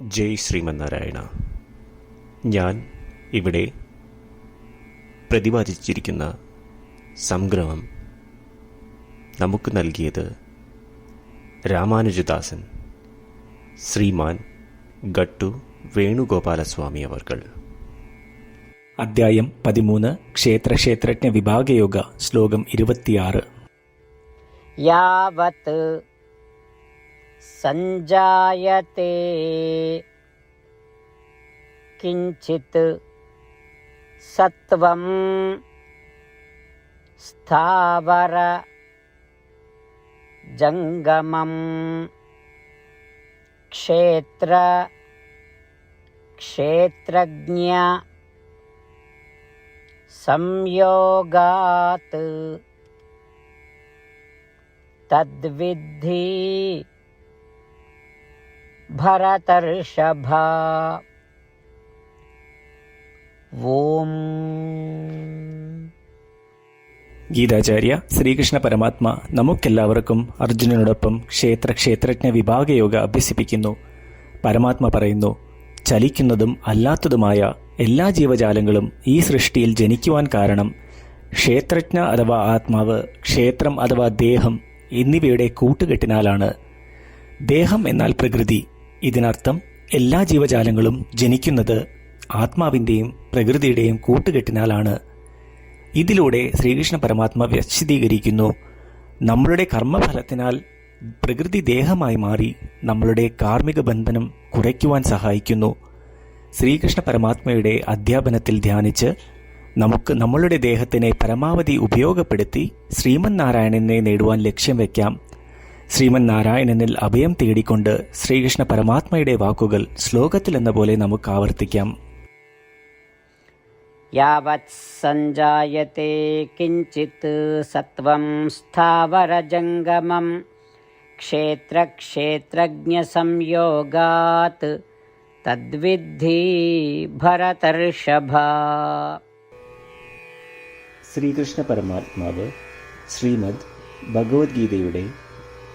ജയ് ശ്രീമന്നാരായണ. ഞാൻ ഇവിടെ പ്രതിപാദിച്ചിരിക്കുന്ന സംഗ്രഹം നമുക്ക് നൽകിയത് രാമാനുജദാസൻ ശ്രീമാൻ ഗട്ടു വേണുഗോപാലസ്വാമി അവർകൾ. അദ്ധ്യായം പതിമൂന്ന് ക്ഷേത്ര ക്ഷേത്രജ്ഞ വിഭാഗയോഗ ശ്ലോകം ഇരുപത്തിയാറ്. सञ्जायते। किञ्चित् सत्त्वं स्थावर जङ्गमं क्षेत्र क्षेत्रज्ञ संयोगात्। तद्विद्धि भरतर्षभा ॐ ഗീതാചാര്യ ശ്രീകൃഷ്ണ പരമാത്മ നമുക്കെല്ലാവർക്കും അർജുനനോടൊപ്പം ക്ഷേത്ര ക്ഷേത്രജ്ഞ വിഭാഗയോഗ അഭ്യസിപ്പിക്കുന്നു പരമാത്മ പറയുന്നു ചലിക്കുന്നതും അല്ലാത്തതുമായ എല്ലാ ജീവജാലങ്ങളും ഈ സൃഷ്ടിയിൽ ജനിക്കുവാൻ കാരണം ക്ഷേത്രജ്ഞ അഥവാ ആത്മാവ് ക്ഷേത്രം അഥവാ ദേഹം എന്നിവയുടെ കൂട്ടുകെട്ടിനാലാണ് ദേഹം എന്നാൽ പ്രകൃതി ഇതിനർത്ഥം എല്ലാ ജീവജാലങ്ങളും ജനിക്കുന്നത് ആത്മാവിന്റെയും പ്രകൃതിയുടെയും കൂട്ടുകെട്ടിനാലാണ്. ഇതിലൂടെ ശ്രീകൃഷ്ണ പരമാത്മ വിശദീകരിക്കുന്നു നമ്മളുടെ കർമ്മഫലത്തിനാൽ പ്രകൃതി ദേഹമായി മാറി നമ്മളുടെ കാർമ്മിക ബന്ധനം കുറയ്ക്കുവാൻ സഹായിക്കുന്നു. ശ്രീകൃഷ്ണ പരമാത്മയുടെ അധ്യാപനത്തിൽ ധ്യാനിച്ച് നമുക്ക് നമ്മളുടെ ദേഹത്തിനെ പരമാവധി ഉപയോഗപ്പെടുത്തി ശ്രീമൻ നാരായണനെ നേടുവാൻ ലക്ഷ്യം വയ്ക്കാം ശ്രീമൻ നാരായണനിൽ അഭയം തേടിക്കൊണ്ട് ശ്രീകൃഷ്ണ പരമാത്മയുടെ വാക്കുകൾ ശ്ലോകത്തിലെന്ന പോലെ നമുക്ക് ആവർത്തിക്കാം. യാവത് സഞ്ജായത്തെ കിഞ്ചിത് സത്വം സ്ഥാവരജംഗമം ക്ഷേത്രക്ഷേത്രജ്ഞസംയോഗാത് തദ്വിദ്ധി ഭരതർഷഭ. ശ്രീകൃഷ്ണ പരമാത്മാവ് ശ്രീമദ് ഭഗവത്ഗീതയുടെ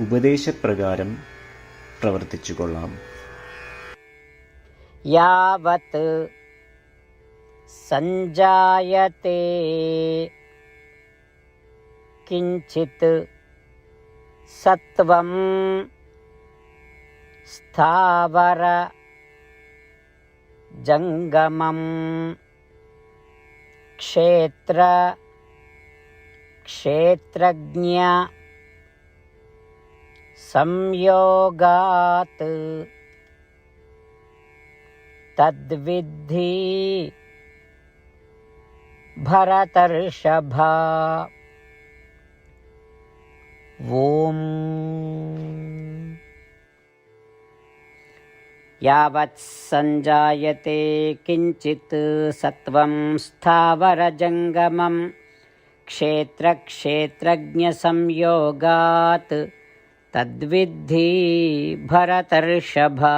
ഉപദേശപ്രകാരം പ്രവർത്തിച്ചു കൊള്ളാം യാവത് സഞ്ജായത്തെ കിഞ്ചിത് സത്വം സ്ഥാവര ജംഗമം ക്ഷേത്ര ക്ഷേത്രജ്ഞ संयोगात् तद्विद्धि भरतर्षभा। ॐ। यावत् सञ्जायते किञ्चित् सत्त्वं स्थावरजङ्गमं क्षेत्रक्षेत्रज्ञसंयोगात् तद्विद्धि भरतर्षभा।